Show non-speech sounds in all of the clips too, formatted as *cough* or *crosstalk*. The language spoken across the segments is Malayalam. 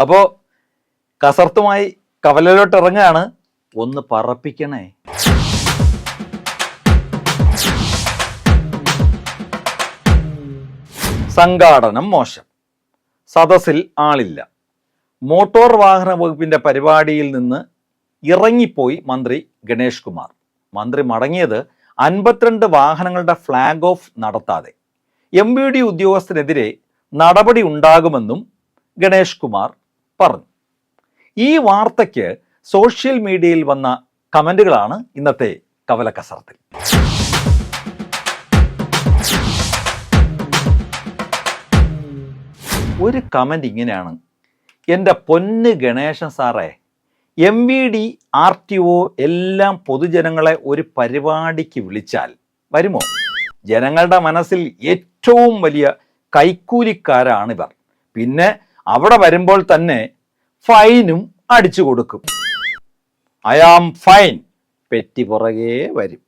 അപ്പോൾ കസർത്തുമായി കവലയിലോട്ട് ഇറങ്ങുകയാണ് ഒന്ന് പറപ്പിക്കണേ. സംഘാടനം മോശം. സദസ്സിൽ ആളില്ല. മോട്ടോർ വാഹന വകുപ്പിന്റെ പരിപാടിയിൽ നിന്ന് ഇറങ്ങിപ്പോയി മന്ത്രി ഗണേഷ് കുമാർ. മന്ത്രി മടങ്ങിയത് അൻപത്തിരണ്ട് വാഹനങ്ങളുടെ ഫ്ലാഗ് ഓഫ് നടത്താതെ. എം ബി ഡി ഉദ്യോഗസ്ഥനെതിരെ നടപടി ഉണ്ടാകുമെന്നും ഗണേഷ് കുമാർ പറഞ്ഞു. ഈ വാർത്തയ്ക്ക് സോഷ്യൽ മീഡിയയിൽ വന്ന കമന്റുകളാണ് ഇന്നത്തെ കവല കസർത്തിൽ ഒരു കമന്റ് ഇങ്ങനെയാണ്. എന്റെ പൊന്ന് ഗണേശൻ സാറേ M V D R T O എല്ലാം പൊതുജനങ്ങളെ ഒരു പരിപാടിക്ക് വിളിച്ചാൽ വരുമോ? ജനങ്ങളുടെ മനസ്സിൽ ഏറ്റവും വലിയ കൈക്കൂലിക്കാരാണിവർ. പിന്നെ അവിടെ വരുമ്പോൾ തന്നെ ഫൈനും അടിച്ചു കൊടുക്കും. ഐ ആം ഫൈൻ പെറ്റി പുറകെ വരും.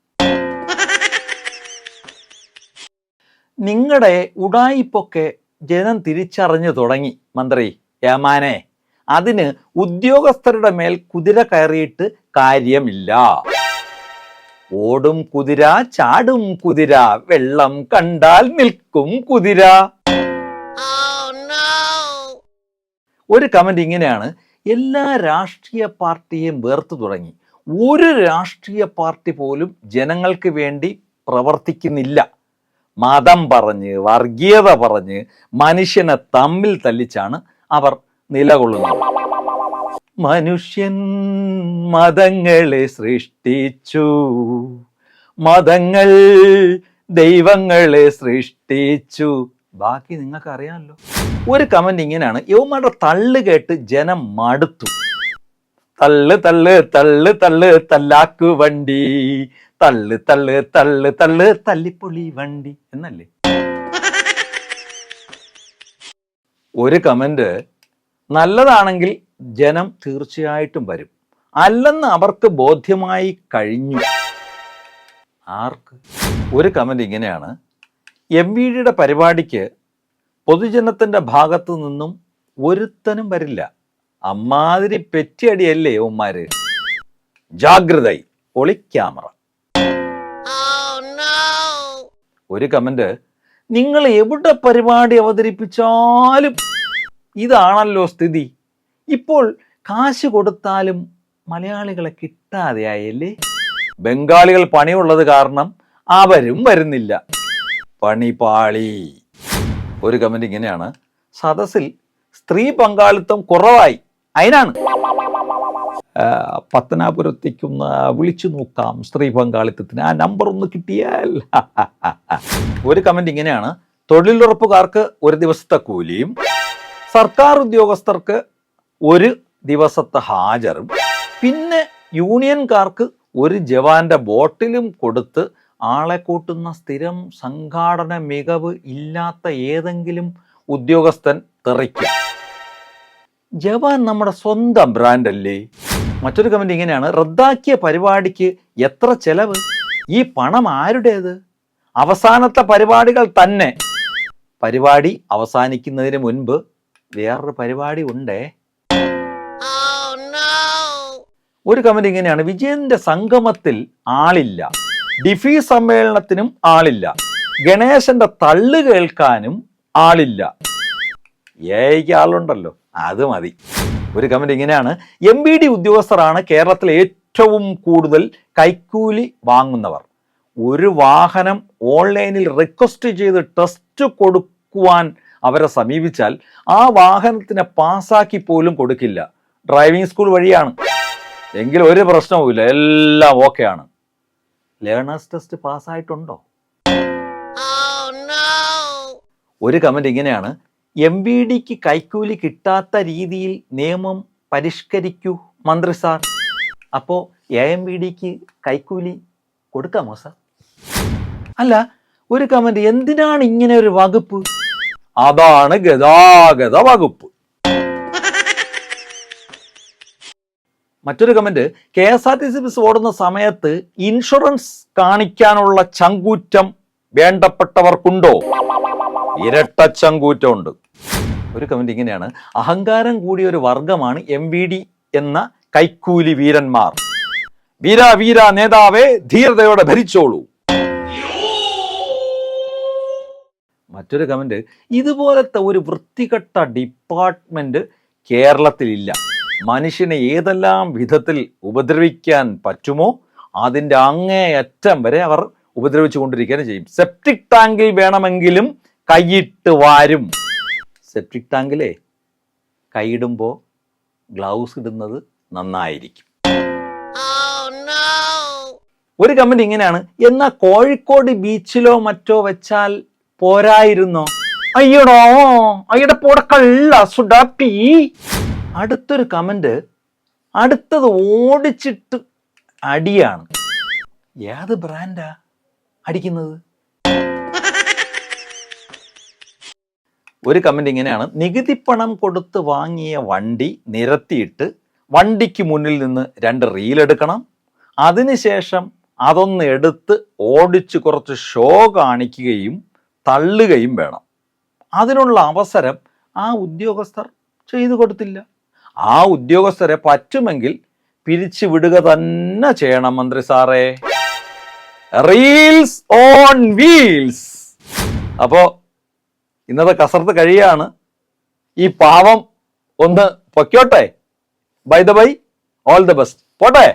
നിങ്ങളുടെ ഉടായിപ്പൊക്കെ ജനം തിരിച്ചറിഞ്ഞു തുടങ്ങി മന്ത്രി ഏമാനെ അതിന് ഉദ്യോഗസ്ഥരുടെ മേൽ കുതിര കയറിയിട്ട് കാര്യമില്ല. ഓടും കുതിര ചാടും കുതിര വെള്ളം കണ്ടാൽ നിൽക്കും കുതിര. ഒരു കമന്റ് ഇങ്ങനെയാണ്. എല്ലാ രാഷ്ട്രീയ പാർട്ടിയെയും വേർത്തു തുടങ്ങി. ഒരു രാഷ്ട്രീയ പാർട്ടി പോലും ജനങ്ങൾക്ക് വേണ്ടി പ്രവർത്തിക്കുന്നില്ല. മതം പറഞ്ഞ് വർഗീയത പറഞ്ഞ് മനുഷ്യനെ തമ്മിൽ തല്ലിച്ചാണ് അവർ നിലകൊള്ളുന്നത്. മനുഷ്യൻ മതങ്ങളെ സൃഷ്ടിച്ചു. മതങ്ങൾ ദൈവങ്ങളെ സൃഷ്ടിച്ചു. ബാക്കി നിങ്ങൾക്ക് അറിയാമല്ലോ ഒരു കമന്റ് ഇങ്ങനെയാണ്. യുവമാരുടെ തള്ളു കേട്ട് ജനം മടുത്തു. തള്ള് തള്ള് തള്ള് തള്ള് തല്ലാക്കു വണ്ടി. തള്ള് തള്ള് തള്ള് തള്ള് തല്ലിപ്പൊളി വണ്ടി എന്നല്ലേ? ഒരു കമന്റ് നല്ലതാണെങ്കിൽ ജനം തീർച്ചയായിട്ടും വരും. അല്ലെന്ന് അവർക്ക് ബോധ്യമായി കഴിഞ്ഞു. ആർക്ക്? ഒരു കമന്റ് ഇങ്ങനെയാണ്. എം വി ഡിയുടെ പരിപാടിക്ക് പൊതുജനത്തിന്റെ ഭാഗത്തു നിന്നും ഒരുത്തനും വരില്ല. അമ്മാതിരി പെറ്റിയടിയല്ലേ ഉമ്മാര് ജാഗ്രത ഒളിക്യാമറ ഒരു കമന്റ് നിങ്ങൾ എവിടെ പരിപാടി അവതരിപ്പിച്ചാലും ഇതാണല്ലോ സ്ഥിതി. ഇപ്പോൾ കാശ് കൊടുത്താലും മലയാളികളെ കിട്ടാതെയായല്ലേ? ബംഗാളികൾ പണിയുള്ളത് കാരണം അവരും വരുന്നില്ല. പണി പാളി. ഒരു കമന്റ് ഇങ്ങനെയാണ്. സദസ്സിൽ സ്ത്രീ പങ്കാളിത്തം കുറവായി. അതിനാണ് പത്തനാപുരത്തേക്കൊന്ന് വിളിച്ചു നോക്കാം സ്ത്രീ പങ്കാളിത്തത്തിന്. ആ നമ്പർ ഒന്ന് കിട്ടിയാൽ. *laughs* ഒരു കമന്റ് ഇങ്ങനെയാണ്. തൊഴിലുറപ്പുകാർക്ക് ഒരു ദിവസത്തെ കൂലിയും സർക്കാർ ഉദ്യോഗസ്ഥർക്ക് ഒരു ദിവസത്തെ ഹാജറും പിന്നെ യൂണിയൻകാർക്ക് ഒരു ജവാന്റെ ബോട്ടിലും കൊടുത്ത് ആളെ കൂട്ടുന്ന സ്ഥിരം സംഘാടന മികവ് ഇല്ലാത്ത ഏതെങ്കിലും ഉദ്യോഗസ്ഥൻ തെറിക്കും. ജവാൻ നമ്മുടെ സ്വന്തം ബ്രാൻഡല്ലേ മറ്റൊരു കമന്റ് ഇങ്ങനെയാണ് റദ്ദാക്കിയ പരിപാടിക്ക് എത്ര ചെലവ്? ഈ പണം ആരുടേത്? അവസാനത്തെ പരിപാടികൾ തന്നെ. പരിപാടി അവസാനിക്കുന്നതിന് മുൻപ് വേറൊരു പരിപാടി ഉണ്ടേ? ഒരു കമന്റ് ഇങ്ങനെയാണ് വിജയന്റെ സംഗമത്തിൽ ആളില്ല. ഡിഫി സമ്മേളനത്തിനും ആളില്ല. ഗണേശന്റെ തള്ളു കേൾക്കാനും ആളില്ല. ഏക്ക് ആളുണ്ടല്ലോ അത് മതി. ഒരു കമന്റ് ഇങ്ങനെയാണ്. എം ബി ഡി ഉദ്യോഗസ്ഥരാണ് കേരളത്തിലെ ഏറ്റവും കൂടുതൽ കൈക്കൂലി വാങ്ങുന്നവർ. ഒരു വാഹനം ഓൺലൈനിൽ റിക്വസ്റ്റ് ചെയ്ത് ടെസ്റ്റ് കൊടുക്കുവാൻ അവരെ സമീപിച്ചാൽ ആ വാഹനത്തിനെ പാസ്സാക്കി പോലും കൊടുക്കില്ല. ഡ്രൈവിംഗ് സ്കൂൾ വഴിയാണ്. എങ്കിൽ ഒരു പ്രശ്നവുമില്ല എല്ലാം ഓക്കെയാണ്. ലേണേഴ്സ് ടെസ്റ്റ് പാസ്സായിട്ടുണ്ടോ? ഒരു കമന്റ് ഇങ്ങനെയാണ്. എം വി ഡിക്ക് കൈക്കൂലി കിട്ടാത്ത രീതിയിൽ നിയമം പരിഷ്കരിക്കൂ മന്ത്രി സാർ. അപ്പോൾ എ എം വി ഡിക്ക് കൈക്കൂലി കൊടുക്കാമോ സാർ? അല്ല ഒരു കമന്റ് എന്തിനാണ് ഇങ്ങനെ ഒരു വകുപ്പ്? അതാണ് ഗതാഗത വകുപ്പ്. മറ്റൊരു comment K S R T C bus ഓടുന്ന സമയത്ത് ഇൻഷുറൻസ് കാണിക്കാനുള്ള ചങ്കൂറ്റം വേണ്ടപ്പെട്ടവർക്കുണ്ടോ? ഇരട്ട ചങ്കൂറ്റമുണ്ട്. ഒരു കമന്റ് ഇങ്ങനെയാണ്. അഹങ്കാരം കൂടിയ ഒരു വർഗമാണ് എം വി ഡി എന്ന കൈക്കൂലി വീരന്മാർ. വീര വീര നേതാവേ ധീരതയോടെ ഭരിച്ചോളൂ. മറ്റൊരു കമന്റ് ഇതുപോലത്തെ ഒരു വൃത്തികെട്ട ഡിപ്പാർട്ട്മെന്റ് കേരളത്തിലില്ല. മനുഷ്യനെ ഏതെല്ലാം വിധത്തിൽ ഉപദ്രവിക്കാൻ പറ്റുമോ അതിന്റെ അങ്ങേയറ്റം വരെ അവർ ഉപദ്രവിച്ചു കൊണ്ടിരിക്കുകയാണ് ചെയ്യും. സെപ്റ്റിക് ടാങ്കിൽ വേണമെങ്കിലും കൈയിട്ട് വാരും. സെപ്റ്റിക് ടാങ്കിലേ കൈയിടുമ്പോൾ ഗ്ലൗസ് ഇടുന്നത് നന്നായിരിക്കും. ഒരു കമന്റ് ഇങ്ങനെയാണ്. എന്നാ കോഴിക്കോട് ബീച്ചിലോ മറ്റോ വെച്ചാൽ പോരായിരുന്നോ? അയ്യടോ അയ്യടെ പോടെ സുഡാപ്പി. അടുത്തൊരു കമന്റ് അടുത്തത് ഓടിച്ചിട്ട് അടിയാണ്. ഏത് ബ്രാൻഡാ അടിക്കുന്നത്? ഒരു കമന്റ് ഇങ്ങനെയാണ്. നികുതി പണം കൊടുത്ത് വാങ്ങിയ വണ്ടി നിരത്തിയിട്ട് വണ്ടിക്ക് മുന്നിൽ നിന്ന് രണ്ട് റീൽ എടുക്കണം. അതിനുശേഷം അതൊന്ന് എടുത്ത് ഓടിച്ച് കുറച്ച് ഷോ കാണിക്കുകയും തള്ളുകയും വേണം. അതിനുള്ള അവസരം ആ ഉദ്യോഗസ്ഥർ ചെയ്തു കൊടുത്തില്ല. ആ ഉദ്യോഗസ്ഥരെ പറ്റുമെങ്കിൽ പിരിച്ചു വിടുക തന്നെ ചെയ്യണം മന്ത്രി സാറേ. റീൽസ് ഓൺ വീൽസ് അപ്പോ ഇന്നത്തെ കസർത്ത് കഴിയാണ്. ഈ പാവം ഒന്ന് പൊക്കോട്ടെ by the by all the best പോട്ടെ.